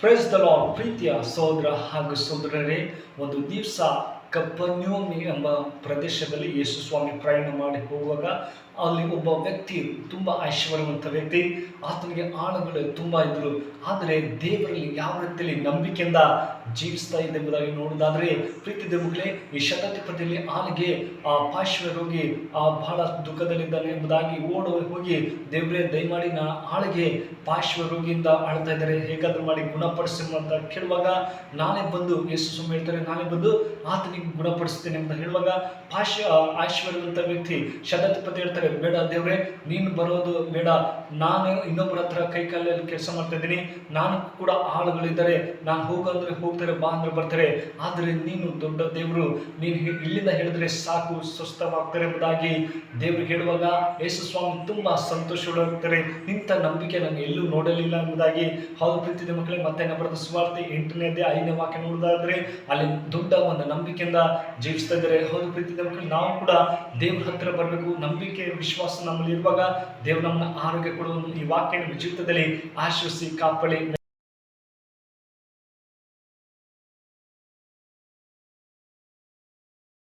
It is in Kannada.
ಪ್ರೆಸ್ ದ ಲಾರ್ಡ್ ಪ್ರೀತಿಯ ಸಹೋದರ ಹಾಗೂ ಸಹೋದರರೇ ಒಂದು ದಿವಸ ಕಪ್ಪನ್ಯೋಮಿ ಎಂಬ ಪ್ರದೇಶದಲ್ಲಿ ಯೇಸು ಸ್ವಾಮಿ ಪ್ರಯಾಣ ಮಾಡಿ ಹೋಗುವಾಗ ಅಲ್ಲಿ ಒಬ್ಬ ವ್ಯಕ್ತಿ ತುಂಬ ಐಶ್ವರ್ಯವಂತ ವ್ಯಕ್ತಿ, ಆತನಿಗೆ ಆಳುಗಳು ತುಂಬ ಇದ್ದರು. ಆದರೆ ದೇವರಲ್ಲಿ ಯಾವ ರೀತಿಯಲ್ಲಿ ನಂಬಿಕೆಯಿಂದ ಜೀವಿಸ್ತಾ ಇದೆ ಎಂಬುದಾಗಿ ನೋಡೋದಾದರೆ ಪ್ರೀತಿ ದೇವಗಳೇ ಈ ಶತಾಧಿಪತಿಯಲ್ಲಿ ಆಳಿಗೆ, ಆ ಪಾರ್ಶ್ವ ರೋಗಿ, ಆ ಬಹಳ ದುಃಖದಲ್ಲಿದ್ದಾನೆ ಎಂಬುದಾಗಿ ಓಡಿ ಹೋಗಿ, ದೇವರೇ, ದಯಮಾಡಿ ನಾ ಆಳಿಗೆ ಪಾರ್ಶ್ವ ರೋಗಿಯಿಂದ ಆಳ್ತಾ ಇದ್ದಾರೆ, ಹೇಗಾದರೂ ಮಾಡಿ ಗುಣಪಡಿಸಿ ಅಂತ ಕೇಳುವಾಗ ನಾನೇ ಬಂದು, ಯೇಸು ಸ್ವಾಮಿ ಹೇಳ್ತಾರೆ, ನಾನೇ ಬಂದು ಆತನಿಗೆ ಗುಣಪಡಿಸ್ತೇನೆ ಅಂತ ಹೇಳುವಾಗ ಭಾಷ ಆಶ್ವರ್ಯವಂತ ವ್ಯಕ್ತಿ ಶತಪತಿ ಹೇಳ್ತಾರೆ, ಬೇಡ ದೇವ್ರೆ, ನೀನು ಬರೋದು ಬೇಡ. ನಾನು ಇನ್ನೊಬ್ಬರ ಹತ್ರ ಕೈ ಕಾಲಲ್ಲಿ ಕೆಲಸ ಮಾಡ್ತಾ ಇದ್ದೀನಿ. ನಾನು ಕೂಡ ಆಳುಗಳಿದ್ದಾರೆ. ನಾನು ಹೋಗಂದ್ರೆ ಹೋಗ್ತಾರೆ, ಬಾ ಅಂದ್ರೆ ಬರ್ತಾರೆ. ಆದರೆ ನೀನು ದೊಡ್ಡ ದೇವರು. ನೀನು ಇಲ್ಲಿಂದ ಹೇಳಿದ್ರೆ ಸಾಕು, ಸ್ವಸ್ಥವಾಗ್ತಾರೆ ಎಂಬುದಾಗಿ ದೇವರು ಹೇಳುವಾಗ ಯೇಸು ಸ್ವಾಮಿ ತುಂಬಾ ಸಂತೋಷವಾಗ್ತಾರೆ ಇಂಥ ನಂಬಿಕೆ ನಾನು ಎಲ್ಲೂ ನೋಡಲಿಲ್ಲ ಎಂಬುದಾಗಿ. ಹೌದು ಪ್ರೀತಿದ ಮಕ್ಕಳೇ ಮತ್ತೆ ಬರೆದ ಸುವಾರ್ತೆ ಎಂಟನೇದೇ ಐದನೇ ವಾಕ್ಯ ನೋಡೋದಾದ್ರೆ ಅಲ್ಲಿ ದೊಡ್ಡ ಒಂದು ನಂಬಿಕೆಯಿಂದ ಜೀವಿಸ್ತಾ ಇದ್ದಾರೆ. ಹೌದು, ಪ್ರೀತಿ ಮಕ್ಕಳು ನಾವು ಕೂಡ ದೇವ್ರ ಹತ್ರ ಬರಬೇಕು. ನಂಬಿಕೆ, ವಿಶ್ವಾಸ ನಮ್ಮಲ್ಲಿ ಇರುವಾಗ ದೇವ್ರು ನಮ್ಮನ್ನ ಆರೋಗ್ಯ ಕೊಡುವ ಈ ವಾಕ್ಯ ನಿಮ್ಮ ಜೀವಿತದಲ್ಲಿ ಆಶ್ವಸಿ ಕಾಪಳಿ